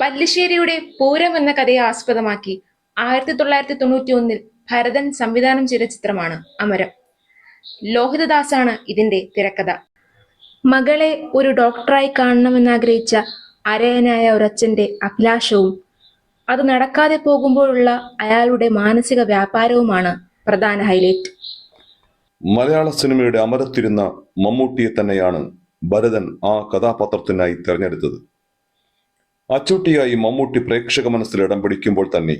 പല്ലിശ്ശേരിയുടെ പൂരം എന്ന കഥയെ ആസ്പദമാക്കി ആയിരത്തി തൊള്ളായിരത്തി തൊണ്ണൂറ്റി ഒന്നിൽ ഭരതൻ സംവിധാനം ചെയ്ത ചിത്രമാണ് അമരം. ലോഹിതദാസാണ് ഇതിന്റെ തിരക്കഥ. മകളെ ഒരു ഡോക്ടറായി കാണണമെന്നാഗ്രഹിച്ച അരയനായ ഒരച്ഛന്റെ അഭിലാഷവും അത് നടക്കാതെ പോകുമ്പോഴുള്ള അയാളുടെ മാനസിക വ്യാപാരവുമാണ് പ്രധാന ഹൈലൈറ്റ്. മലയാള സിനിമയുടെ അമരത്തിരുന്ന മമ്മൂട്ടിയെ തന്നെയാണ് ഭരതൻ ആ കഥാപാത്രത്തിനായി തിരഞ്ഞെടുത്തത്. അച്ചൂട്ടിയായി മമ്മൂട്ടി പ്രേക്ഷക മനസ്സിൽ ഇടം പിടിക്കുമ്പോൾ തന്നെ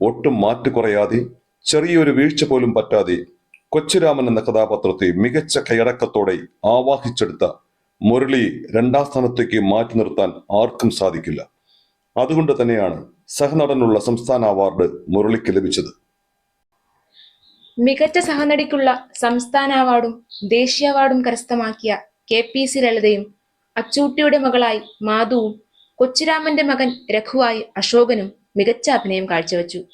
ഒട്ടും മാറ്റു കുറയാതെ ചെറിയൊരു വീഴ്ച പോലും പറ്റാതെ കൊച്ചുരാമൻ എന്ന കഥാപാത്രത്തെ മികച്ച കൈയടക്കത്തോടെ ആവാഹിച്ചെടുത്ത മുരളി രണ്ടാം സ്ഥാനത്തേക്ക് മാറ്റി നിർത്താൻ ആർക്കും സാധിക്കില്ല. അതുകൊണ്ട് തന്നെയാണ് സഹനടനുള്ള സംസ്ഥാന അവാർഡ് മുരളിക്ക് ലഭിച്ചത്. മികച്ച സഹനടിക്കുള്ള സംസ്ഥാന അവാർഡും ദേശീയ അവാർഡും കരസ്ഥമാക്കിയ കെ പി സി ലളിതയും അച്ചൂട്ടിയുടെ മകളായി മാധുവും കൊച്ചുരാമന്റെ മകൻ രഘുവായി അശോകനും മികച്ച അഭിനയം കാഴ്ചവെച്ചു.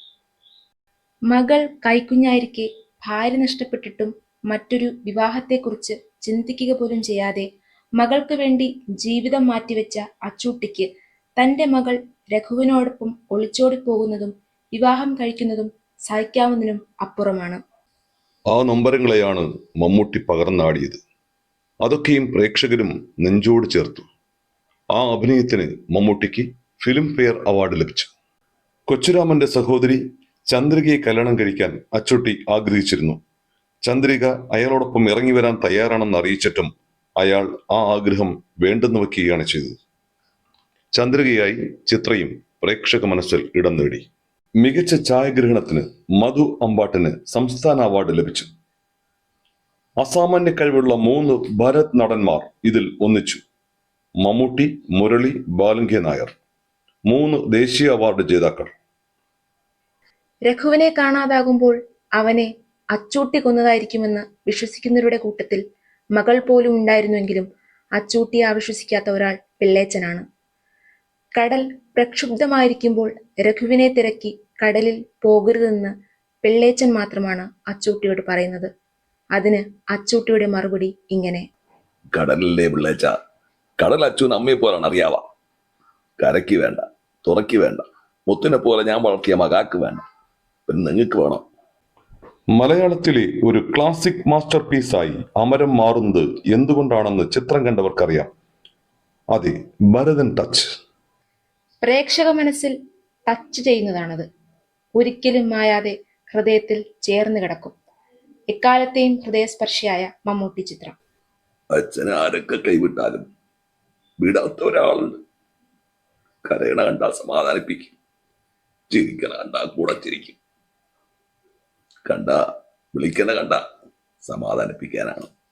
മകൾ കൈക്കുഞ്ഞായിരിക്കെ ഭാര്യ നഷ്ടപ്പെട്ടിട്ടും മറ്റൊരു വിവാഹത്തെക്കുറിച്ച് ചിന്തിക്കുക പോലും ചെയ്യാതെ മകൾക്ക് വേണ്ടി ജീവിതം മാറ്റിവെച്ച അച്ചൂട്ടിക്ക് തന്റെ മകൾ രഘുവിനോടൊപ്പം ഒളിച്ചോടി പോകുന്നതും വിവാഹം കഴിക്കുന്നതും സഹിക്കാവുന്നതിനും അപ്പുറമാണ്. ആ നൊമ്പരങ്ങളെയാണ് മമ്മൂട്ടി പകർന്നാടിയത്. അതൊക്കെയും പ്രേക്ഷകരും നെഞ്ചോട് ചേർത്തു. ആ അഭിനയത്തിന് മമ്മൂട്ടിക്ക് ഫിലിം ഫെയർ അവാർഡ് ലഭിച്ചു. കൊച്ചുരാമന്റെ സഹോദരി ചന്ദ്രികയെ കല്യാണം കഴിക്കാൻ അച്ചുട്ടി ആഗ്രഹിച്ചിരുന്നു. ചന്ദ്രിക അയാളോടൊപ്പം ഇറങ്ങി വരാൻ തയ്യാറാണെന്ന് അറിയിച്ചിട്ടും അയാൾ ആ ആഗ്രഹം വേണ്ടെന്ന് വയ്ക്കുകയാണ് ചെയ്തത്. ചന്ദ്രികയായി ചിത്രയും പ്രേക്ഷക മനസ്സിൽ ഇടം നേടി. മികച്ച ഛായാഗ്രഹണത്തിന് മധു അമ്പാട്ടിന് സംസ്ഥാന അവാർഡ് ലഭിച്ചു. അസാമാന്യ കഴിവുള്ള മൂന്ന് ഭരത് നടന്മാർ ഇതിൽ ഒന്നിച്ചു. മമ്മൂട്ടി മുരളി ബാലങ്കെ നായർ. മൂന്ന് ദേശീയ അവാർഡ് ജേതാക്കൾ. രഘുവിനെ കാണാതാകുമ്പോൾ അവനെ അച്ചൂട്ടി കൊന്നതായിരിക്കുമെന്ന് വിശ്വസിക്കുന്നവരുടെ കൂട്ടത്തിൽ മകൾ പോലും ഉണ്ടായിരുന്നുവെങ്കിലും അച്ചൂട്ടി അവിശ്വസിക്കാത്ത ഒരാൾ പിള്ളേച്ചനാണ്. കടൽ പ്രക്ഷുബ്ധമായിരിക്കുമ്പോൾ രഘുവിനെ തിരക്കി കടലിൽ പോകരുതെന്ന് പിള്ളേച്ചൻ മാത്രമാണ് അച്ചൂട്ടിയോട് പറയുന്നത്. അതിന് അച്ചൂട്ടിയുടെ മറുപടി ഇങ്ങനെ. കടലിലെ പിള്ളേച്ച കടൽ അച്ഛൻ അമ്മയെ പോലാണ് അറിയാവ. കരയ്ക്ക് വേണ്ട തുറയ്ക്ക് വേണ്ട. മുത്തിനെ പോലെ ഞാൻ വളർത്തിയ മകാക്ക് വേണ്ട. പിന്നെ നിങ്ങൾക്ക് വേണം. മലയാളത്തിലെ ഒരു ക്ലാസിക് മാസ്റ്റർ പീസായി അമരം മാറുന്നത് എന്തുകൊണ്ടാണെന്ന് ചിത്രം കണ്ടവർക്കറിയാം. അതെ ഭരതൻ ടച്ച് പ്രേക്ഷക മനസ്സിൽ ടച്ച് ചെയ്യുന്നതാണത്. ഒരിക്കലും മായാതെ ഹൃദയത്തിൽ ചേർന്ന് കിടക്കും. എക്കാലത്തെയും ഹൃദയസ്പർശിയായ മമ്മൂട്ടി ചിത്രം. അച്ഛനെ ആരൊക്കെ കൈവിട്ടാലും വിടാത്ത ഒരാളുണ്ട്. കരയണ കണ്ടാൽ സമാധാനിപ്പിക്കും. ചിരിക്കണ കണ്ട കൂടെ ചിരിക്കും. കണ്ട വിളിക്കണ കണ്ട സമാധാനിപ്പിക്കാനാണ്.